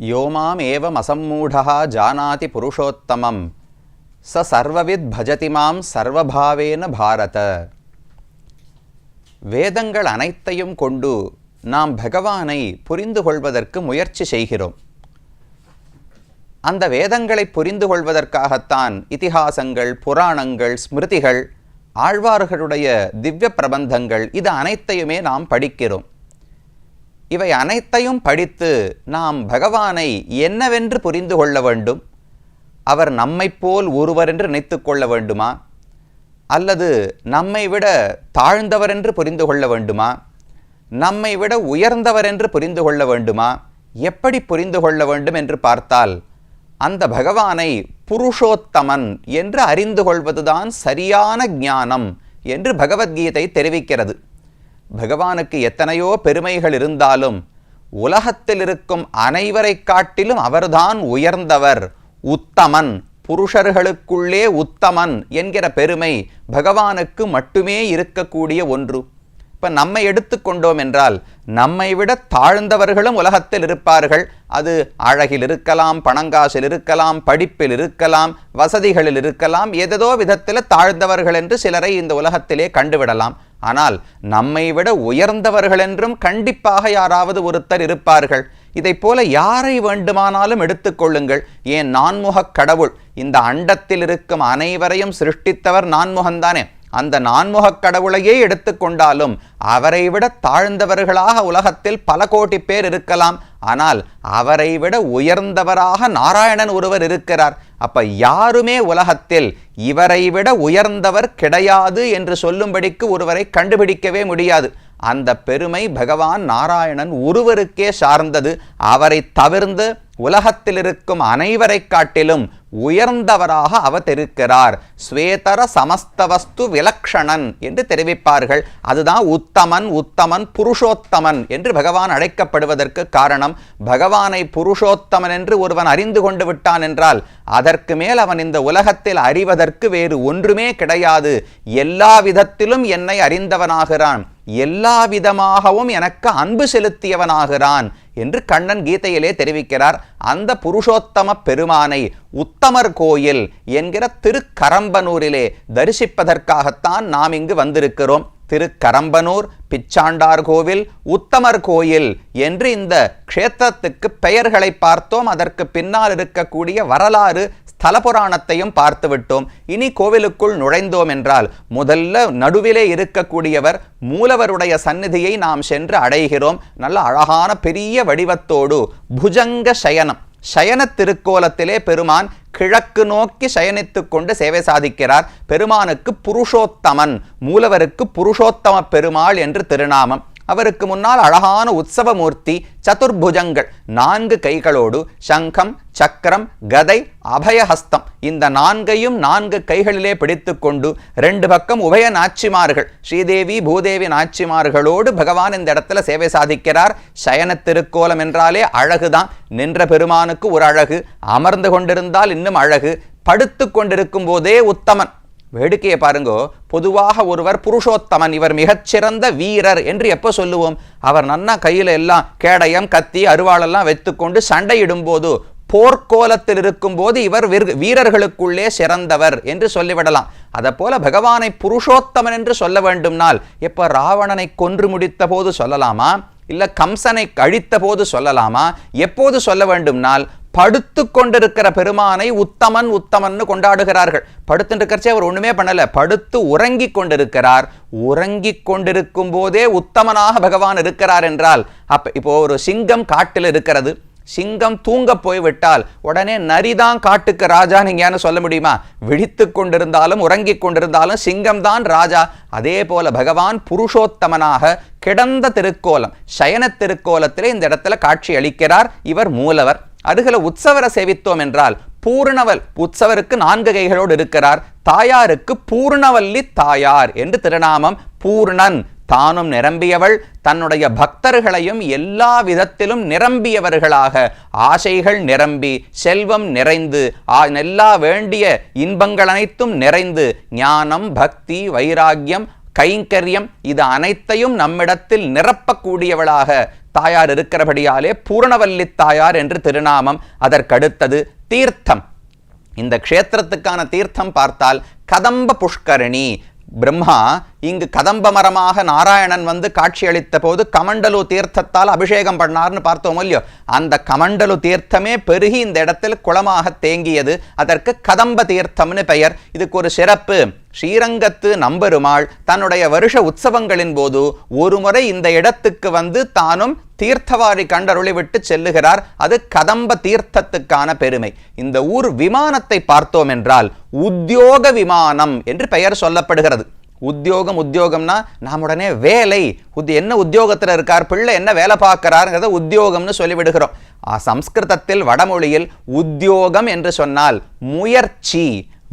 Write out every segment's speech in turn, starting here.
यो माम् जानाति पुरुषोत्तमम्। स सर्वविद्भजति मां सर्वभावेन भारत। வேதங்கள் அனைத்தையும் கொண்டு நாம் பகவானை புரிந்து கொள்வதற்கு முயற்சி செய்கிறோம். அந்த வேதங்களை புரிந்து கொள்வதற்காகத்தான் இதிகாசங்கள் புராணங்கள் ஸ்மிருதிகள் ஆழ்வார்களுடைய திவ்ய பிரபந்தங்கள் இது அனைத்தையுமே நாம் படிக்கிறோம். இவை அனைத்தையும் படித்து நாம் பகவானை என்னவென்று புரிந்து கொள்ள வேண்டும்? அவர் நம்மைப் போல் ஒருவர் என்று நினைத்து கொள்ள வேண்டுமா? அல்லது நம்மை விட தாழ்ந்தவர் என்று புரிந்து கொள்ள வேண்டுமா? நம்மை விட உயர்ந்தவர் என்று புரிந்து கொள்ள வேண்டுமா? எப்படி புரிந்து கொள்ள வேண்டும் என்று பார்த்தால் அந்த பகவானை புருஷோத்தமன் என்று அறிந்து கொள்வதுதான் சரியான ஞானம் என்று பகவத்கீதை தெரிவிக்கிறது. பகவானுக்கு எத்தனையோ பெருமைகள் இருந்தாலும் உலகத்தில் இருக்கும் அனைவரை காட்டிலும் அவர்தான் உயர்ந்தவர் உத்தமன் புருஷர்களுக்குள்ளே உத்தமன் என்கிற பெருமை பகவானுக்கு மட்டுமே இருக்கக்கூடிய ஒன்று. இப்போ நம்மை எடுத்துக்கொண்டோம் என்றால் நம்மை விட தாழ்ந்தவர்களும் உலகத்தில் இருப்பார்கள். அது அழகில் இருக்கலாம் பணங்காசில் இருக்கலாம் படிப்பில் இருக்கலாம் வசதிகளில் இருக்கலாம் ஏதேதோ விதத்தில் தாழ்ந்தவர்கள் என்று சிலரை இந்த உலகத்திலே கண்டுவிடலாம். ஆனால் நம்மை விட உயர்ந்தவர்கள் என்றும் கண்டிப்பாக யாராவது ஒருத்தர் இருப்பார்கள். இதை போல யாரை வேண்டுமானாலும் எடுத்துக்கொள்ளுங்கள். ஏன் நான்முகக் கடவுள்? இந்த அண்டத்தில் இருக்கும் அனைவரையும் சிருஷ்டித்தவர் நான்முகந்தானே. அந்த நான்முகக் கடவுளையே எடுத்துக்கொண்டாலும் அவரை விட தாழ்ந்தவர்களாக உலகத்தில் பல கோடி பேர் இருக்கலாம். ஆனால் அவரை விட உயர்ந்தவராக நாராயணன் ஒருவர் இருக்கிறார். அப்ப யாருமே உலகத்தில் இவரை விட உயர்ந்தவர் கிடையாது என்று சொல்லும்படிக்கு ஒருவரை கண்டுபிடிக்கவே முடியாது. அந்த பெருமை பகவான் நாராயணன் ஒருவருக்கே சார்ந்தது. அவரை தவிர்ந்து உலகத்தில் இருக்கும் அனைவரை காட்டிலும் உயர்ந்தவராக அவதரிக்கிறார். ஸ்வேதர சமஸ்தவஸ்து விலக்ஷணன் என்று தெரிவிப்பார்கள். அதுதான் உத்தமன் உத்தமன் புருஷோத்தமன் என்று பகவான் அழைக்கப்படுவதற்கு காரணம். பகவானை புருஷோத்தமன் என்று ஒருவன் அறிந்து கொண்டு விட்டான் என்றால் அதற்கு மேல் அவன் இந்த உலகத்தில் அறிவதற்கு வேறு ஒன்றுமே கிடையாது. எல்லா விதத்திலும் என்னை அறிந்தவனாகிறான். எல்லா விதமாகவும் எனக்கு அன்பு செலுத்தியவனாகிறான் என்று கண்ணன் கீதையிலே தெரிவிக்கிறார். அந்த புருஷோத்தம பெருமானை உத்தமர் கோயில் என்கிற திருக்கரம்பனூரிலே தரிசிப்பதற்காகத்தான் நாம் இங்கு வந்திருக்கிறோம். திருக்கரம்பனூர் பிச்சாண்டார் கோவில் உத்தமர் கோயில் என்று இந்த க்ஷேத்திரத்துக்கு பெயர்களை பார்த்தோம். அதற்கு பின்னால் இருக்கக்கூடிய வரலாறு ஸ்தல புராணத்தையும் பார்த்துவிட்டோம். இனி கோவிலுக்குள் நுழைந்தோம் என்றால் முதல்ல நடுவிலே இருக்கக்கூடியவர் மூலவருடைய சந்நிதியை நாம் சென்று அடைகிறோம். நல்ல அழகான பெரிய வடிவத்தோடு புஜங்க சயனம். சயன திருக்கோலத்திலே பெருமான் கிழக்கு நோக்கி சயனித்துக் கொண்டு சேவை சாதிக்கிறார். பெருமானுக்கு புருஷோத்தமன் மூலவருக்கு புருஷோத்தம பெருமாள் என்று திருநாமம். அவருக்கு முன்னால் அழகான உற்சவமூர்த்தி சதுர்புஜங்கள் நான்கு கைகளோடு சங்கம் சக்கரம் கதை அபயஹஸ்தம் இந்த நான்கையும் நான்கு கைகளிலே பிடித்துக்கொண்டு ரெண்டு பக்கம் உபய நாச்சிமார்கள் ஸ்ரீதேவி பூதேவி நாச்சிமார்களோடு பகவான் இந்த இடத்துல சேவை சாதிக்கிறார். சயன திருக்கோலம் என்றாலே அழகுதான். நின்ற பெருமானுக்கு ஒரு அழகு அமர்ந்து கொண்டிருந்தால் இன்னும் அழகு. படுத்து கொண்டிருக்கும் போதே உத்தமன். வேடிக்கையை பாருங்கோ. பொதுவாக ஒருவர் புருஷோத்தமன் இவர் மிகச்சிறந்த வீரர் என்று எப்போ சொல்லுவோம்? அவர் நன்னா கையில் எல்லாம் கேடயம் கத்தி அருவாளெல்லாம் வைத்துக்கொண்டு சண்டையிடும் போது போர்க்கோலத்தில் இருக்கும்போது இவர் வீரர்களுக்குள்ளே சிறந்தவர் என்று சொல்லிவிடலாம். அதை போல பகவானை புருஷோத்தமன் என்று சொல்ல வேண்டும்னால் எப்போ ராவணனை கொன்று முடித்த போது சொல்லலாமா? இல்லை கம்சனை அழித்த போது சொல்லலாமா? எப்போது சொல்ல வேண்டும்னால் படுத்து கொண்டிருக்கிற பெருமானை உத்தமன் உத்தமன் கொண்டாடுகிறார்கள். படுத்து இருக்கிறச்சே அவர் ஒண்ணுமே பண்ணல. படுத்து உறங்கி கொண்டிருக்கிறார். உறங்கி கொண்டிருக்கும் போதே உத்தமனாக பகவான் இருக்கிறார் என்றால் அப்ப இப்போ ஒரு சிங்கம் காட்டில் இருக்கிறது. சிங்கம் தூங்க போய்விட்டால் உடனே நரிதான் காட்டுக்கு ராஜா நீங்க சொல்ல முடியுமா? விழித்து கொண்டிருந்தாலும் உறங்கிக் கொண்டிருந்தாலும் சிங்கம் தான் ராஜா. அதே போல பகவான் புருஷோத்தமனாக கிடந்த திருக்கோலம் சயன திருக்கோலத்திலே இந்த இடத்துல காட்சி அளிக்கிறார். இவர் மூலவர். அருகில உற்சவர சேவித்தோம் என்றால் பூர்ணவல் உற்சவருக்கு நான்கு கைகளோடு இருக்கிறார். தாயாருக்கு பூர்ணவல்லி தாயார் என்று திருநாமம் பூர்ணன். தானும் நிரம்பியவள் தன்னுடைய பக்தர்களையும் எல்லா விதத்திலும் நிரம்பியவர்களாக. ஆசைகள் நிரம்பி செல்வம் நிறைந்து எல்லா வேண்டிய இன்பங்கள் அனைத்தும் நிறைந்து ஞானம் பக்தி வைராக்கியம் கைங்கரியம் இது அனைத்தையும் நம்மிடத்தில் நிரப்பக்கூடியவளாக. தாயார் இருக்கிறபடியாலே பூரணவல்லி தாயார் என்று திருநாமம் அதற்கடுத்தது தீர்த்தம். இந்த க்ஷேத்திரத்துக்கான தீர்த்தம் பார்த்தால் கதம்ப புஷ்கரணி. பிரம்மா இங்கு கதம்ப மரமாக நாராயணன் வந்து காட்சியளித்த போது கமண்டலு தீர்த்தத்தால் அபிஷேகம் பண்ணார்னு பார்த்தோம் இல்லையோ? அந்த கமண்டலு தீர்த்தமே பெருகி இந்த இடத்தில் குளமாக தேங்கியது. அதற்கு கதம்ப தீர்த்தம்னு பெயர். இதுக்கு ஒரு சிறப்பு. ஸ்ரீரங்கத்து நம்பெருமாள் தன்னுடைய வருஷ உற்சவங்களின் போது ஒரு முறை இந்த இடத்துக்கு வந்து தானும் தீர்த்தவாரி கண்டருளி விட்டு செல்லுகிறார். அது கதம்ப தீர்த்தத்துக்கான பெருமை. இந்த ஊர் விமானத்தை பார்த்தோம் என்றால் உத்தியோக விமானம் என்று பெயர் சொல்லப்படுகிறது. உத்தியோகம் உத்தியோகம்னா நாம் உடனே வேலை. உத் என்ன உத்தியோகத்தில் இருக்கார்? பிள்ளை என்ன வேலை பார்க்கிறாருங்கிறத உத்தியோகம்னு சொல்லிவிடுகிறோம். சம்ஸ்கிருதத்தில் வடமொழியில் உத்தியோகம் என்று சொன்னால் முயற்சி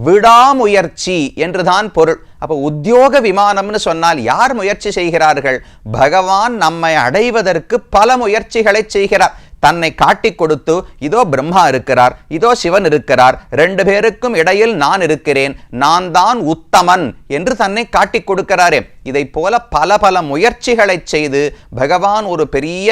விடாமுயற்சி என்றுதான் பொருள். அப்போ உத்தியோக விமானம்னு சொன்னால் யார் முயற்சி செய்கிறார்கள்? பகவான் நம்மை அடைவதற்கு பல முயற்சிகளை செய்கிறார். தன்னை காட்டி கொடுத்து இதோ பிரம்மா இருக்கிறார் இதோ சிவன் இருக்கிறார் ரெண்டு பேருக்கும் இடையில் நான் இருக்கிறேன் நான் தான் உத்தமன் என்று தன்னை காட்டி கொடுக்கிறாரே. இதை போல பல பல முயற்சிகளை செய்து பகவான் ஒரு பெரிய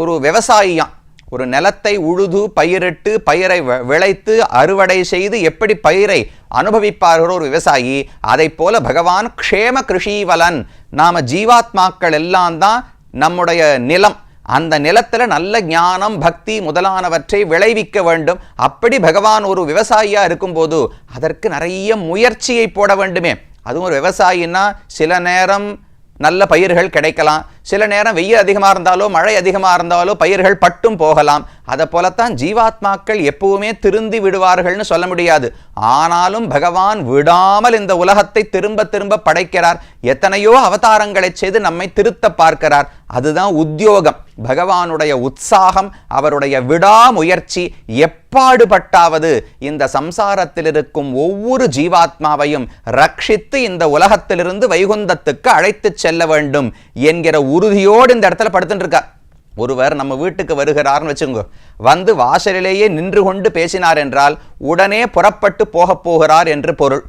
ஒரு விவசாயியான் ஒரு நிலத்தை உழுது பயிரிட்டு பயிரை விளைத்து அறுவடை செய்து எப்படி பயிரை அனுபவிப்பார்களோ ஒரு விவசாயி அதை போல பகவான் க்ஷேம கிருஷிவலன். நாம ஜீவாத்மாக்கள் எல்லாம் தான் நம்முடைய நிலம். அந்த நிலத்தில் நல்ல ஞானம் பக்தி முதலானவற்றை விளைவிக்க வேண்டும். அப்படி பகவான் ஒரு விவசாயியாக இருக்கும்போது அதற்கு நிறைய முயற்சியை போட வேண்டுமே. அதுவும் ஒரு விவசாயின்னா சில நேரம் நல்ல பயிர்கள் கிடைக்கலாம். சில நேரம் வெயில் அதிகமாக இருந்தாலோ மழை அதிகமாக இருந்தாலோ பயிர்கள் பட்டும் போகலாம். அதை போலத்தான் ஜீவாத்மாக்கள் எப்பவுமே திருந்தி விடுவார்கள்னு சொல்ல முடியாது. ஆனாலும் பகவான் விடாமல் இந்த உலகத்தை திரும்ப திரும்ப படைக்கிறார். எத்தனையோ அவதாரங்களை செய்து நம்மை திருத்த பார்க்கிறார். அதுதான் உத்தியோகம். பகவானுடைய உற்சாகம் அவருடைய விடாமுயற்சி எப்பாடுபட்டாவது இந்த சம்சாரத்தில் இருக்கும் ஒவ்வொரு ஜீவாத்மாவையும் ரட்சித்து இந்த உலகத்திலிருந்து வைகுந்தத்துக்கு அழைத்துச் செல்ல வேண்டும் என்கிற உறுதியோடு இந்த இடத்துல படுத்துட்டுருக்கார் ஒருவர் நம்ம வீட்டுக்கு வருகிறார்னு வச்சுங்க வந்து வாசலிலேயே நின்று கொண்டு பேசினார் என்றால் உடனே புறப்பட்டு போகப் போகிறார் என்று பொருள்.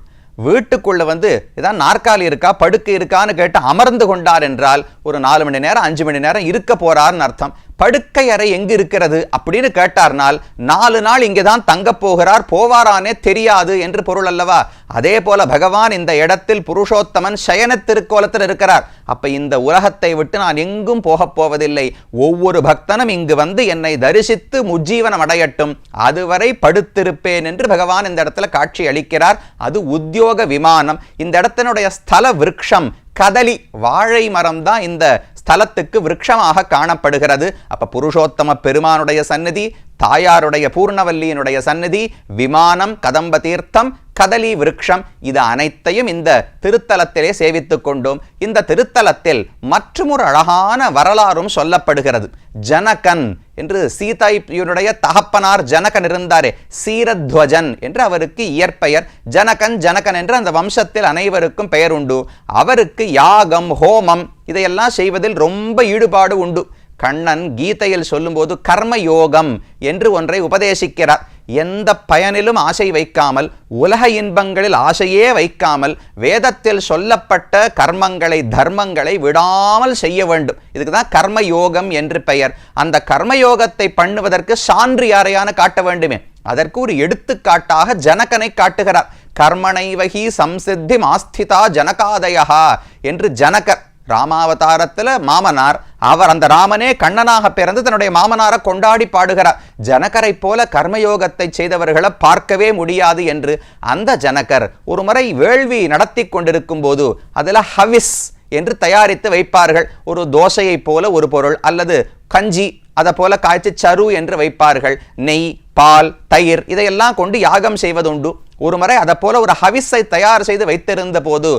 வீட்டுக்குள்ளே வந்து இதான் நாற்காலி இருக்கா படுக்கை இருக்கான்னு கேட்டு அமர்ந்து கொண்டார் என்றால் ஒரு நாலு மணி நேரம் அஞ்சு மணி நேரம் இருக்க போகிறார்னு அர்த்தம். படுக்கை அறை எங்கு இருக்கிறது அப்படின்னு கேட்டார்னால் நாலு நாள் இங்கே தான் தங்க போகிறார் போவாரானே தெரியாது என்று பொருள் அல்லவா? அதே போல பகவான் இந்த இடத்தில் புருஷோத்தமன் சயன திருக்கோலத்தில் இருக்கிறார். அப்ப இந்த உலகத்தை விட்டு நான் எங்கும் போகப் போவதில்லை. ஒவ்வொரு பக்தனும் இங்கு வந்து என்னை தரிசித்து முஜீவனம் அடையட்டும். அதுவரை படுத்திருப்பேன் என்று பகவான் இந்த இடத்துல காட்சி அளிக்கிறார். அது உத்தியோக விமானம். இந்த இடத்தினுடைய ஸ்தல விருட்சம் கதலி வாழை மரம் தான் இந்த ஸ்தலத்துக்கு விருட்சமாக காணப்படுகிறது. அப்ப புருஷோத்தம பெருமானுடைய சந்நிதி தாயாருடைய பூர்ணவல்லியினுடைய சந்நிதி விமானம் கதம்ப தீர்த்தம் கதலி விருட்சம் இது அனைத்தையும் இந்த திருத்தலத்திலே சேவித்துக் கொண்டோம். இந்த திருத்தலத்தில் மற்றொரு அழகான வரலாறும் சொல்லப்படுகிறது. ஜனகன் என்று சீதாயுடைய தகப்பனார் ஜனகன் இருந்தாரே சீரத்வஜன் என்று அவருக்கு இயற்பெயர். ஜனகன் ஜனகன் என்று அந்த வம்சத்தில் அனைவருக்கும் பெயர் உண்டு. அவருக்கு யாகம் ஹோமம் இதையெல்லாம் செய்வதில் ரொம்ப ஈடுபாடு உண்டு. கண்ணன் கீதையில் சொல்லும்போது கர்ம யோகம் என்று ஒன்றை உபதேசிக்கிறார். எந்த பயனிலும் ஆசை வைக்காமல் உலக இன்பங்களில் ஆசையே வைக்காமல் வேதத்தில் சொல்லப்பட்ட கர்மங்களை தர்மங்களை விடாமல் செய்ய வேண்டும். இதுக்கு தான் கர்ம யோகம் என்று பெயர். அந்த கர்மயோகத்தை பண்ணுவதற்கு சான்று யாரையான காட்ட வேண்டுமே? அதற்கு ஒரு எடுத்துக்காட்டாக ஜனகனை காட்டுகிறார். கர்மனைவகி சம்சித்தி மாஸ்திதா ஜனகாதயா என்று ஜனகர் ராமாவதாரத்தில் மாமனார் அவர் அந்த ராமனே கண்ணனாக பிறந்து தன்னுடைய மாமனாரை கொண்டாடி பாடுகிறார். ஜனகரை போல கர்மயோகத்தை செய்தவர்களை பார்க்கவே முடியாது என்று அந்த ஜனகர் ஒரு முறை வேள்வி நடத்தி கொண்டிருக்கும் போது அதில் ஹவிஸ் என்று தயாரித்து வைப்பார்கள். ஒரு தோசையைப் போல ஒரு பொருள் அல்லது கஞ்சி அதை போல காய்ச்சி சரு என்று வைப்பார்கள். நெய் பால் தயிர் இதையெல்லாம் கொண்டு யாகம் செய்வதுண்டு. ஒரு முறை அதை போல ஒரு ஹவிஸை தயார் செய்து வைத்திருந்த போது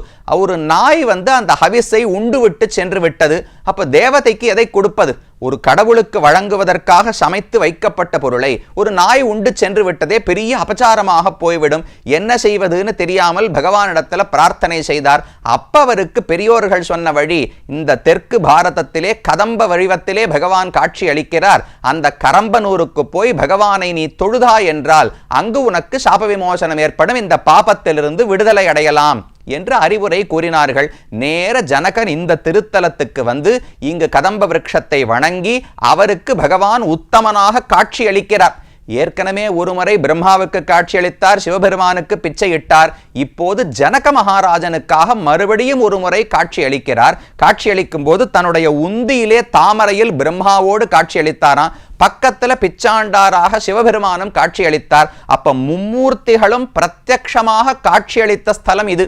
ஒரு நாய் வந்து அந்த ஹவிஸை உண்டு விட்டு சென்று விட்டது. அப்ப தேவதைக்கு எதை கொடுப்பது? ஒரு கடவுளுக்கு வழங்குவதற்காக சமைத்து வைக்கப்பட்ட பொருளை. ஒரு நாய் உண்டு சென்று விட்டதே பெரிய அபச்சாரமாக போய்விடும். என்ன செய்வதுன்னு தெரியாமல் பகவானிடத்துல பிரார்த்தனை செய்தார். அப்பவருக்கு பெரியோர்கள் சொன்ன வழி இந்த தெற்கு பாரதத்திலே கதம்ப வடிவத்திலே பகவான் காட்சி அளிக்கிறார். அந்த கரம்பனூருக்கு போய் பகவானை நீ தொழுதா என்றால் அங்கு உனக்கு சாப விமோசனம் ஏற்படும். இந்த பாபத்திலிருந்து விடுதலை அடையலாம். என்று அறிவுரை கூறினார்கள். நேர ஜனகன் இந்த திருத்தலத்துக்கு வந்து இங்கு கதம்ப விரக்ஷத்தை வணங்கி அவருக்கு பகவான் உத்தமனாக காட்சி அளிக்கிறார். ஏற்கனவே ஒருமுறை பிரம்மாவுக்கு காட்சியளித்தார் சிவபெருமானுக்கு பிச்சையிட்டார் இப்போது ஜனக மகாராஜனுக்காக மறுபடியும் ஒரு முறை காட்சி அளிக்கிறார். காட்சியளிக்கும் போது தன்னுடைய உந்தியிலே தாமரையில் பிரம்மாவோடு காட்சியளித்தாராம் பக்கத்துல பிச்சாண்டாராக சிவபெருமானும் காட்சியளித்தார் அப்ப மும்மூர்த்திகளும் பிரத்யக்ஷமாக காட்சியளித்த ஸ்தலம் இது.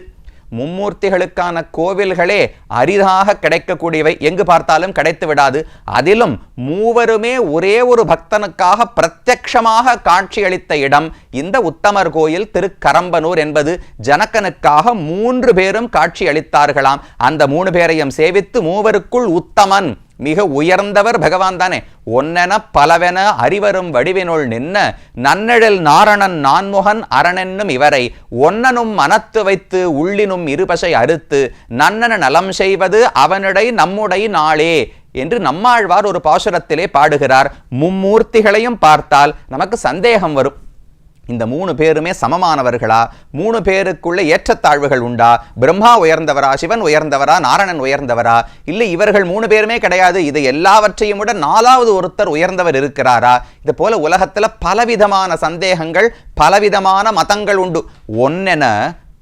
மும்மூர்த்திகளுக்கான கோவில்களே அரிதாக கிடைக்கக்கூடியவை. எங்கு பார்த்தாலும் கிடைத்து விடாது. அதிலும் மூவருமே ஒரே ஒரு பக்தனுக்காக பிரத்யக்ஷமாக காட்சியளித்த இடம் இந்த உத்தமர் கோயில் திருக்கரம்பனூர் என்பது. ஜனக்கனுக்காக மூன்று பேரும் காட்சி அளித்தார்களாம் அந்த மூணு பேரையும் சேவித்து மூவருக்குள் உத்தமன் மிக உயர்ந்தவர் பகவான் தானே. ஒன்னென பலவென அறிவரும் வடிவினுள் நின்ன நன்னெழில் நாரணன் நான்முகன் அரணென்னும் இவரை ஒன்னனும் மனத்து வைத்து உள்ளினும் இருபசை அறுத்து நன்னன நலம் செய்வது அவனிடை நம்முடை நாளே என்று நம்மாழ்வார் ஒரு பாசுரத்திலே பாடுகிறார். மும்மூர்த்திகளையும் பார்த்தால் நமக்கு சந்தேகம் வரும். இந்த மூணு பேருமே சமமானவர்களா? மூணு பேருக்குள்ள ஏற்றத்தாழ்வுகள் உண்டா? பிரம்மா உயர்ந்தவரா? சிவன் உயர்ந்தவரா? நாரணன் உயர்ந்தவரா? இல்லை இவர்கள் மூணு பேருமே கிடையாது. இது எல்லாவற்றையும் விட நாலாவது ஒருத்தர் உயர்ந்தவர் இருக்கிறாரா? இது போல உலகத்தில் பலவிதமான சந்தேகங்கள் பலவிதமான மதங்கள் உண்டு. ஒன்னென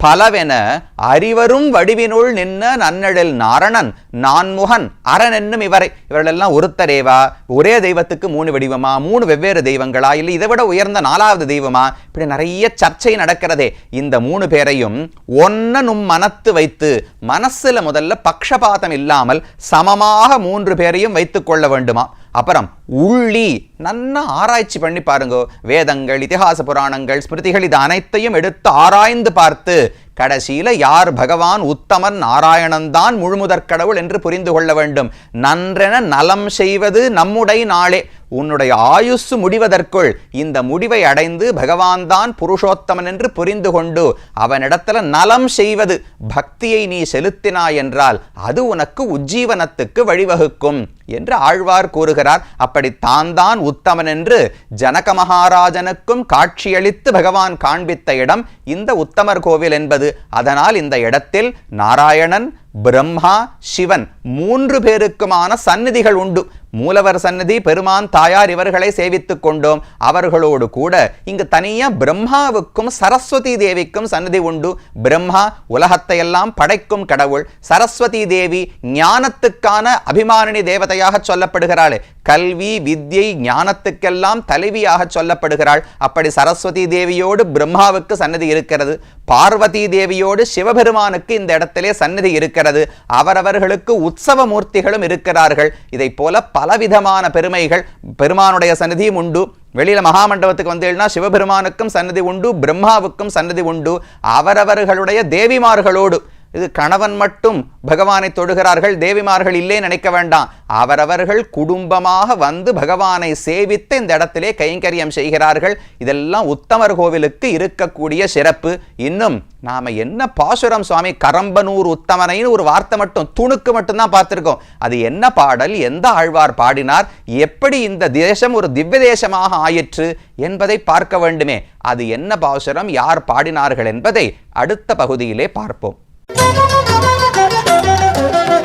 பலவென அறிவரும் வடிவினுள் நின்ன நன்னழில் நாரணன் நான்முகன் அரண் என்னும் இவரை. இவர்களெல்லாம் ஒருத்தரேவா? ஒரே தெய்வத்துக்கு மூணு வடிவமா? மூணு வெவ்வேறு தெய்வங்களா? இல்லை இதை விட உயர்ந்த நாலாவது தெய்வமா? இப்படி நிறைய சர்ச்சை நடக்கிறதே. இந்த மூணு பேரையும் ஒன்ன நும் மனத்து வைத்து மனசுல முதல்ல பக்ஷபாதம் இல்லாமல் சமமாக மூன்று பேரையும் வைத்துக் கொள்ள வேண்டுமா அப்புறம் உள்ளி நன்னா ஆராய்ச்சி பண்ணி பாருங்க. வேதங்கள் இதிகாச புராணங்கள் ஸ்மிருதிகள் இது அனைத்தையும் எடுத்து ஆராய்ந்து பார்த்து கடைசியில யார் பகவான் உத்தமன் நாராயணன்தான் முழுமுதற் கடவுள் என்று புரிந்து கொள்ள வேண்டும். நன்றென நலம் செய்வது நம்முடைய நாளே. உன்னுடைய ஆயுசு முடிவதற்குள் இந்த முடிவை அடைந்து பகவான் தான் புருஷோத்தமன் என்று புரிந்து கொண்டு அவனிடத்துல நலம் செய்வது பக்தியை நீ செலுத்தினாய் என்றால் அது உனக்கு உஜ்ஜீவனத்துக்கு வழிவகுக்கும் என்று ஆழ்வார் கூறுகிறார். அப்படி தான் தான் உத்தமன் என்று ஜனக மகாராஜனுக்கும் காட்சியளித்து பகவான் காண்பித்த இடம் இந்த உத்தமர் கோவில் என்பது. அதனால் இந்த இடத்தில் நாராயணன் பிரம்மா சிவன் மூன்று பேருக்குமான சந்நிதிகள் உண்டு. மூலவர் சன்னதி பெருமான் தாயார் இவர்களை சேவித்துக் கொண்டோம். அவர்களோடு கூட இங்கு தனியா பிரம்மாவுக்கும் சரஸ்வதி தேவிக்கும் சன்னதி உண்டு. பிரம்மா உலகத்தை எல்லாம் படைக்கும் கடவுள். சரஸ்வதி தேவி ஞானத்துக்கான அபிமானினி தேவதையாக சொல்லப்படுகிறாள். கல்வி வித்யை ஞானத்துக்கெல்லாம் தலைவியாக சொல்லப்படுகிறாள். அப்படி சரஸ்வதி தேவியோடு பிரம்மாவுக்கு சன்னதி இருக்கிறது. பார்வதி தேவியோடு சிவபெருமானுக்கு இந்த இடத்திலே சன்னதி இருக்கிறது. அவரவர்களுக்கு உற்சவ மூர்த்திகளும் இருக்கிறார்கள். இதை போல பலவிதமான பெருமைகள் பெருமானுடைய சன்னதியும் உண்டு. வெளியில மகாமண்டபத்துக்கு வந்தேன்னா சிவபெருமானுக்கும் சன்னதி உண்டு பிரம்மாவுக்கும் சன்னதி உண்டு. அவரவர்களுடைய தேவிமார்களோடு இது கணவன் மட்டும் பகவானை தொடுகிறார்கள் தேவிமார்கள் இல்லே நினைக்க வேண்டாம். அவரவர்கள் குடும்பமாக வந்து பகவானை சேவித்து இந்த இடத்திலே கைங்கரியம் செய்கிறார்கள். இதெல்லாம் உத்தமர் கோவிலுக்கு இருக்கக்கூடிய சிறப்பு. இன்னும் நாம என்ன பாசுரம் சுவாமி கரம்பனூர் உத்தமனைன்னு ஒரு வார்த்தை மட்டும் துணுக்கு மட்டும்தான் பார்த்துருக்கோம். அது என்ன பாடல் எந்த ஆழ்வார் பாடினார் எப்படி இந்த தேசம் ஒரு திவ்ய தேசமாக ஆயிற்று என்பதை பார்க்க வேண்டுமே. அது என்ன பாசுரம் யார் பாடினார்கள் என்பதை அடுத்த பகுதியிலே பார்ப்போம்.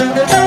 Thank you.